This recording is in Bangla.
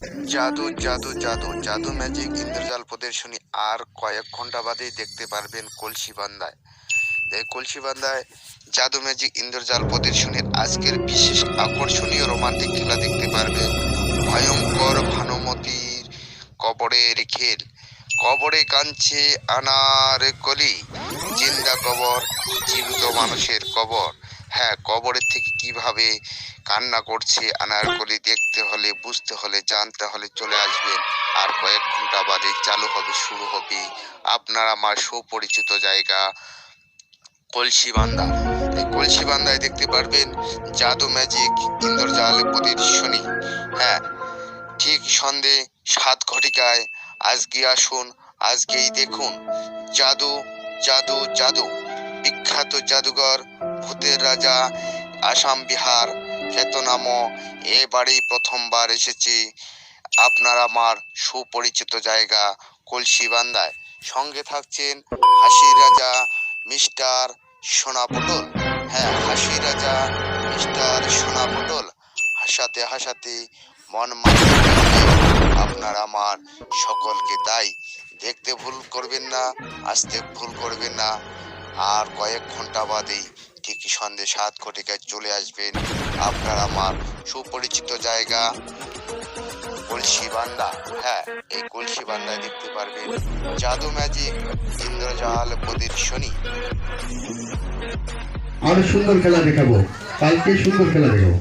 জাদু জাদু জাদু জাদু ম্যাজিক ইন্দ্রজাল প্রদর্শনী আর কয়েক ঘণ্টা বাদেই দেখতে পারবেন কলসিবান্ধায় এই কলসিবান্ধায় জাদু ম্যাজিক ইন্দ্রজাল প্রদর্শনীর আজকের বিশেষ আকর্ষণীয় রোমান্টিক খেলা দেখতে পারবেন। ভয়ঙ্কর ভানুমতির কবরের খেল কবরে কাঁদছে আনার কলি, জিন্দা কবর, জীবিত মানুষের কবর। হ্যাঁ কবরের থেকে কীভাবে কান্না করছে আনারকলি দেখতে বুঝতে হলে জানতে হলে চলে আসবেন। আর কয়েক ঘণ্টা বাদে চালু হবে, শুরু হবে আপনার আমার সুপরিচিত জায়গা কলসিবান্ধা এই কলসিবান্ধায় দেখতে পারবেন জাদু ম্যাজিক, ইন্দ্রজাল প্রদর্শনী হ্যাঁ ঠিক সন্ধে সাত ঘটিকায়। আজকে আসুন, আজকেই দেখুন। জাদু জাদু জাদু। বিখ্যাত জাদুঘর, ভূতের রাজা, আসাম বিহার, খ্যাতনাম এবারেই প্রথমবার এসেছি আপনার আমার সুপরিচিত জায়গা কলসিবান্ধায় সঙ্গে থাকছেন হাসির রাজা মিস্টার সোনা পটল। হ্যাঁ হাসি রাজা মিস্টার সোনা পটল। হাসাতে হাসাতে মন আপনার আমার সকলকে তাই দেখতে ভুল করবেন না, আসতে ভুল করবেন না। আর কয়েক ঘণ্টা বাদেই ঠিক সন্ধে সাত ঘটিকায় চলে আসবেন আপনার আমার সুপরিচিত জায়গা, কলসি বান্দা হ্যাঁ এই কলসি বান্দায় দেখতে পারবেন। জাদু ম্যাজিক, ইন্দ্রজাল প্রদর্শনী আরও সুন্দর খেলা দেখাবো। কালকে সুন্দর খেলা দেখাবো।